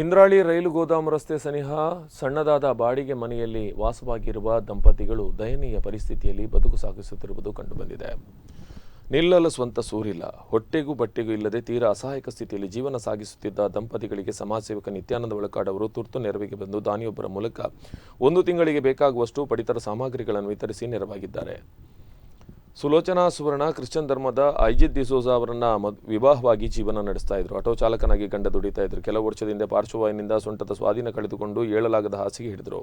ಇಂದ್ರಾಳಿ ರೈಲು ಗೋದಾಮು ರಸ್ತೆ ಸನಿಹ, ಸಣ್ಣದಾದ ಬಾಡಿಗೆ ಮನೆಯಲ್ಲಿ ವಾಸವಾಗಿರುವ ದಂಪತಿಗಳು ದಯನೀಯ ಪರಿಸ್ಥಿತಿಯಲ್ಲಿ ಬದುಕು ಸಾಗಿಸುತ್ತಿರುವುದು ಕಂಡುಬಂದಿದೆ. ನಿಲ್ಲಲು ಸ್ವಂತ ಸೂರಿಲ್ಲ. ಹೊಟ್ಟೆಗೂ ಬಟ್ಟೆಗೂ ಇಲ್ಲದೆ ತೀರಾ ಅಸಹಾಯಕ ಸ್ಥಿತಿಯಲ್ಲಿ ಜೀವನ ಸಾಗಿಸುತ್ತಿದ್ದ ದಂಪತಿಗಳಿಗೆ ಸಮಾಜ ಸೇವಕ ನಿತ್ಯಾನಂದ ಒಳಕಾಡ್ ಅವರು ತುರ್ತು ನೆರವಿಗೆ ಬಂದು ದಾನಿಯೊಬ್ಬರ ಮೂಲಕ ಒಂದು ತಿಂಗಳಿಗೆ ಬೇಕಾಗುವಷ್ಟು ಪಡಿತರ ಸಾಮಗ್ರಿಗಳನ್ನು ವಿತರಿಸಿ ನೆರವಾಗಿದ್ದಾರೆ. ಸುಲೋಚನಾ ಸುವರ್ಣ ಕ್ರಿಶ್ಚಿಯನ್ ಧರ್ಮದ ಐಜಿತ್ ಡಿಸೋಜಾ ಅವರನ್ನ ವಿವಾಹವಾಗಿ ಜೀವನ ನಡೆಸ್ತಾ ಇದ್ರು. ಆಟೋ ಚಾಲಕನಾಗಿ ಗಂಡ ದುಡಿತಾ ಇದ್ರು. ಕೆಲವು ವರ್ಷದಿಂದ ಪಾರ್ಶ್ವವಾಯಿನಿಂದ ಸೊಂಟದ ಸ್ವಾಧೀನ ಕಳೆದುಕೊಂಡು ಏಳಲಾಗದ ಹಾಸಿಗೆ ಹಿಡಿದರು.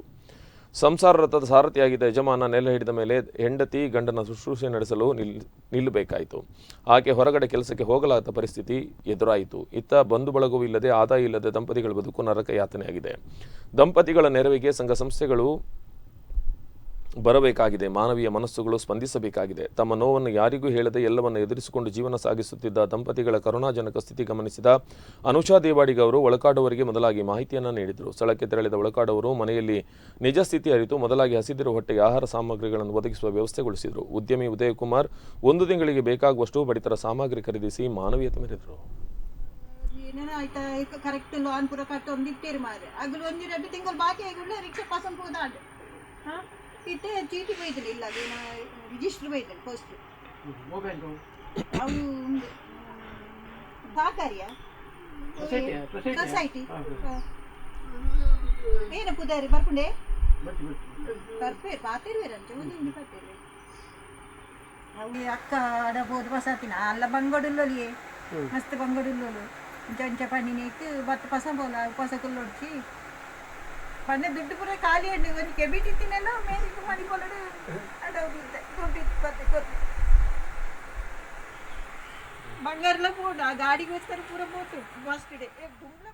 ಸಂಸಾರ ರಥದ ಸಾರಥಿಯಾಗಿದ್ದ ಯಜಮಾನ ನೆಲೆ ಹಿಡಿದ ಮೇಲೆ ಹೆಂಡತಿ ಗಂಡನ ಶುಶ್ರೂಷೆ ನಡೆಸಲು ನಿಲ್, ನಿಲ್ಲಬೇಕಾಯಿತು. ಆಕೆ ಹೊರಗಡೆ ಕೆಲಸಕ್ಕೆ ಹೋಗಲಾದ ಪರಿಸ್ಥಿತಿ ಎದುರಾಯಿತು. ಇತ್ತ ಬಂಧು ಬಳಗವೂ ಇಲ್ಲದೆ ಆದಾಯ ಇಲ್ಲದೆ ದಂಪತಿಗಳ ಬದುಕು ನರಕ ಯಾತನೆಯಾಗಿದೆ ದಂಪತಿಗಳ ನೆರವಿಗೆ ಸಂಘ ಸಂಸ್ಥೆಗಳು ಬರಬೇಕಾಗಿದೆ. ಮಾನವೀಯ ಮನಸ್ಸುಗಳು ಸ್ಪಂದಿಸಬೇಕಾಗಿದೆ. ತಮ್ಮ ನೋವನ್ನು ಯಾರಿಗೂ ಹೇಳದೆ ಎಲ್ಲವನ್ನು ಎದುರಿಸಿಕೊಂಡು ಜೀವನ ಸಾಗಿಸುತ್ತಿದ್ದ ದಂಪತಿಗಳ ಕರುಣಾಜನಕ ಸ್ಥಿತಿ ಗಮನಿಸಿದ ಅನುಷಾ ದೇವಾಡಿಗವರು ಅವರು ಒಳಕಾಡುವವರಿಗೆ ಮೊದಲಾಗಿ ಮಾಹಿತಿಯನ್ನು ನೀಡಿದರು. ಸ್ಥಳಕ್ಕೆ ತೆರಳಿದ ಒಳಕಾಡವರು ಮನೆಯಲ್ಲಿ ನಿಜ ಸ್ಥಿತಿ ಅರಿತು ಮೊದಲಾಗಿ ಹಸಿದಿರುವ ಹೊಟ್ಟೆಗೆ ಆಹಾರ ಸಾಮಗ್ರಿಗಳನ್ನು ಒದಗಿಸುವ ವ್ಯವಸ್ಥೆಗೊಳಿಸಿದರು. ಉದ್ಯಮಿ ಉದಯಕುಮಾರ್, ಒಂದು ತಿಂಗಳಿಗೆ ಬೇಕಾಗುವಷ್ಟು ಪಡಿತರ ಸಾಮಗ್ರಿ ಖರೀದಿಸಿ ಮಾನವೀಯತೆ ಮೆರೆದರು. ಏನೇನೋ ಆಯ್ತಾ? ಕರೆಕ್ಟ್ ಲೋನ್ ಪೂರ ಕಟ್ಟೊಂದು ಇಟ್ಟಿರು ಮಾರೆ ಅಗಲು ಎರಡು ತಿಂಗಳು ಬಾಕಿ ಆಗಿಲ್ಲ ರಿಕ್ಷಾ ಪಸಂದ್ ಹೋದಾಡ್ ಹಾಂ? ಇಟ್ಟೆ ಚೀಟಿ ಬೈದಿಲ್ಲ ಇಲ್ಲ ಅದೇನ ರಿಜಿಸ್ಟರ್ ಬೈದಿಲ್ಲ ಪೋಸ್ಟ್ ಅವು ಒಂದು ದಾಕಾರಿಯ ಸೊಸೈಟಿ ಏನ ಪುದಾರಿ ಬರ್ಕೊಂಡೆ? ಬರ್ಪೇರು ಪಾತಿರ್ವೇರಂಚ ಒಂದು ಬರ್ತೀರಿ ಅವಳು ಅಕ್ಕ ಆಡಬಹುದು ಬಸಾತಿನ ಅಲ್ಲ ಬಂಗೋಡುಲ್ಲೊಲಿಯೇ ಮಸ್ತ್ ಬಂಗೋಡುಲ್ಲೋಲು ಜಂಚ ಇತ್ತು ಬತ್ತ ಪಸ ಬೋಲ ಪಸ ಕುಲ್ಲೊಡ್ಚಿ ಪನ್ನೆ ದುಡ್ಡು ಪೂರ ಖಾಲಿ ಹಣ್ಣು ಒಂದು ಕೆಬಿಟಿ ತಿನ್ನೆಲ್ಲ ಮೇಲೆ ಮನಿ ಕೊಲ್ಲಡು ಅಡವಿದ್ದೆ ದುಡ್ಡು ಇಪ್ಪತ್ತು ಕೊಟ್ಟು ಬಂಗಾರಲ್ಲ ಪೋಡು ಆ ಗಾಡಿಗೋಸ್ಕರ ಪೂರ ಪೋತು ಫಸ್ಟ್ ಡೇ ಗುಂಗ್ಲ